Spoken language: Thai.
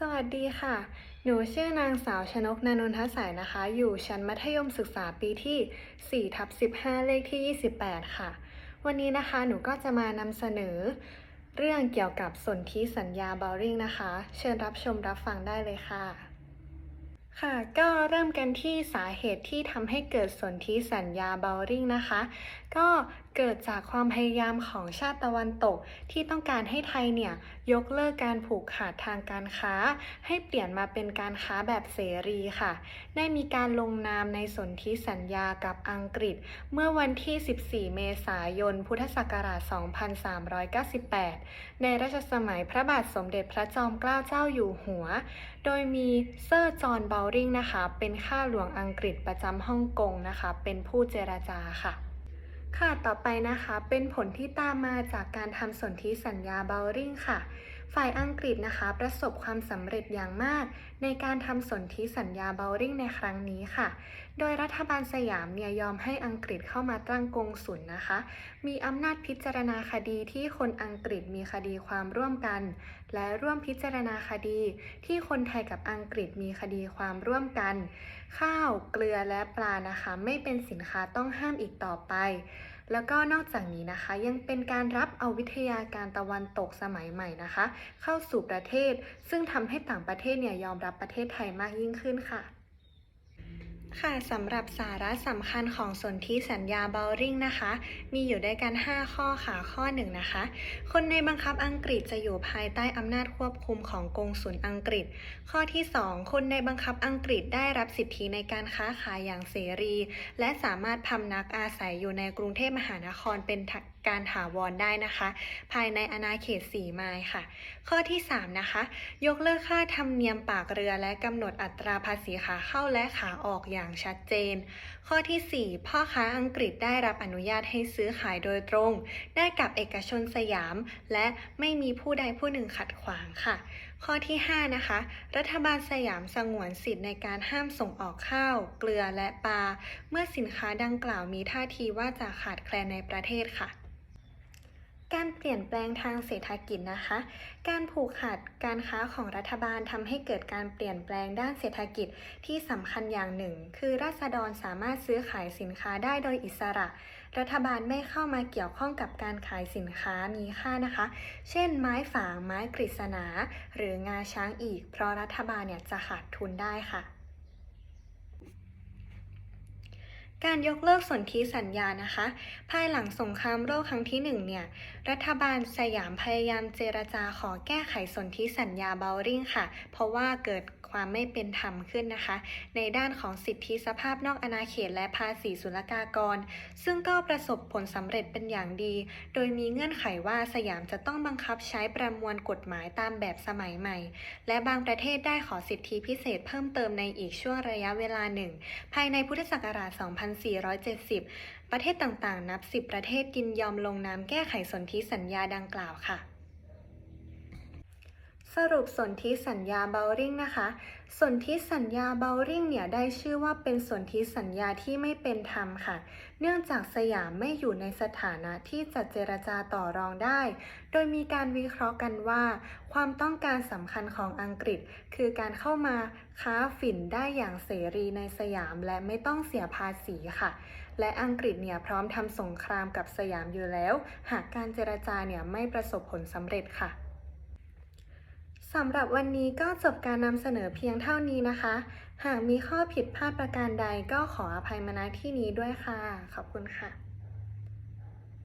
สวัสดีค่ะ หนูชื่อนางสาวชนกนานนทสายนะคะ อยู่ชั้นมัธยมศึกษาปีที่4ทับ15 เลขที่ 28 ค่ะ วันนี้นะคะหนูก็จะมานำเสนอ เรื่องเกี่ยวกับสนธิสัญญาบอริงนะคะ เชิญรับชมรับฟังได้เลยค่ะ ค่ะก็เริ่มกันที่สาเหตุที่ทำให้เกิดสนธิสัญญาบอริงนะคะ ก็เกิดจากความพยายามของชาติตะวันตก ที่ต้องการให้ไทยเนี่ย ยกเลิกการผูกขาดทางการค้า ให้เปลี่ยนมาเป็นการค้าแบบเสรีค่ะ ได้มีการลงนามในสนธิสัญญากับอังกฤษ เมื่อวันที่ 14 เมษายน พุทธศักราช 2398 ในรัชสมัยพระบาทสมเด็จพระจอมเกล้าเจ้าอยู่หัว โดยมีเซอร์จอห์นบลริงนะคะ เป็นข้าหลวงอังกฤษประจำฮ่องกงนะคะ เป็นผู้เจรจาค่ะ ค่ะต่อไปนะคะ เป็นผลที่ตามมาจากการทำสนธิสัญญาเบลริงค่ะ ฝ่ายอังกฤษนะคะประสบความสำเร็จอย่างมาก ในการทำสนธิสัญญาเบลริงในครั้งนี้ค่ะ โดยรัฐบาลสยามเนี่ยยอมให้อังกฤษเข้ามาตั้งกงสุลนะคะ มีอำนาจพิจารณาคดีที่คนอังกฤษมีคดีความร่วมกัน และร่วมพิจารณาคดีที่คนไทยกับอังกฤษมีคดีความร่วมกัน ข้าว เกลือและปลานะคะ ไม่เป็นสินค้าต้องห้ามอีกต่อไป แล้วก็นอกจากนี้นะคะยังเป็นการรับเอาวิทยาการตะวันตกสมัยใหม่นะคะ เข้าสู่ประเทศ ซึ่งทำให้ต่างประเทศเนี่ยยอมรับประเทศไทยมากยิ่งขึ้นค่ะ ค่ะสำหรับสาระสำคัญของสนธิสัญญาเบลริงนะคะ มีอยู่ด้วยกัน 5 ข้อค่ะข้อ 1 นะคะ คนในบังคับอังกฤษจะอยู่ภายใต้อำนาจควบคุมของกงสุลอังกฤษ ข้อที่ 2 คนในบังคับอังกฤษได้รับสิทธิในการค้าขายอย่างเสรี และสามารถพำนักอาศัยอยู่ในกรุงเทพมหานครเป็น การถาวรได้นะคะ ภายในอาณาเขต4ไมล์ค่ะ ข้อที่ 3 นะคะ ยกเลิกค่าธรรมเนียมปากเรือและกำหนดอัตราภาษีขาเข้าและขาออกอย่างชัดเจน ข้อที่ 4 พ่อค้าอังกฤษได้รับอนุญาตให้ซื้อขายโดยตรง ได้กับเอกชนสยาม และไม่มีผู้ใดผู้หนึ่งขัดขวางค่ะ ข้อที่ 5 นะคะ รัฐบาลสยามสงวนสิทธิ์ในการห้ามส่งออกข้าว เกลือและปลา เมื่อสินค้าดังกล่าวมีท่าทีว่าจะขาดแคลนในประเทศค่ะ การเปลี่ยนแปลงทางเศรษฐกิจนะคะ การผูกขาดการค้าของรัฐบาลทำให้เกิดการเปลี่ยนแปลงด้านเศรษฐกิจที่สำคัญอย่างหนึ่ง คือราษฎรสามารถซื้อขายสินค้าได้โดยอิสระ รัฐบาลไม่เข้ามาเกี่ยวข้องกับการขายสินค้ามีค่านะคะ เช่น ไม้ฝางไม้กฤษณาหรืองาช้างอีก เพราะรัฐบาลเนี่ยจะขาดทุนได้ค่ะ การยกเลิกสนธิสัญญานะคะ ภายหลังสงครามโลกครั้งที่หนึ่งเนี่ย รัฐบาลสยามพยายามเจรจาขอแก้ไขสนธิสัญญาเบลริงค่ะ เพราะว่าเกิดความไม่เป็นธรรมขึ้นนะคะ ในด้านของสิทธิสภาพนอกอาณาเขตและภาษีศุลกากร ซึ่งก็ประสบผลสำเร็จเป็นอย่างดี โดยมีเงื่อนไขว่าสยามจะต้องบังคับใช้ประมวลกฎหมายตามแบบสมัยใหม่ และบางประเทศได้ขอสิทธิพิเศษเพิ่มเติมในอีกช่วงระยะเวลาหนึ่ง ภายในพุทธศักราช2470 ประเทศต่างๆ นับ 10 ประเทศยินยอมลงนามแก้ไขสนธิสัญญาดังกล่าวค่ะ สรุปสนธิสัญญาเบลริงนะคะ สนธิสัญญาเบลริงเนี่ยได้ชื่อว่าเป็นสนธิสัญญาที่ไม่เป็นธรรมค่ะ เนื่องจากสยามไม่อยู่ในสถานะที่จะเจรจาต่อรองได้ โดยมีการวิเคราะห์กันว่า ความต้องการสำคัญของอังกฤษ คือการเข้ามาค้าฝิ่นได้อย่างเสรีในสยามและไม่ต้องเสียภาษีค่ะ และอังกฤษเนี่ยพร้อมทำสงครามกับสยามอยู่แล้ว หากการเจรจาเนี่ยไม่ประสบผลสำเร็จค่ะ สำหรับวันนี้ก็จบการนำเสนอเพียงเท่านี้นะคะ หากมีข้อผิดพลาดประการใดก็ขออภัยมาณที่นี้ด้วยค่ะ ขอบคุณค่ะ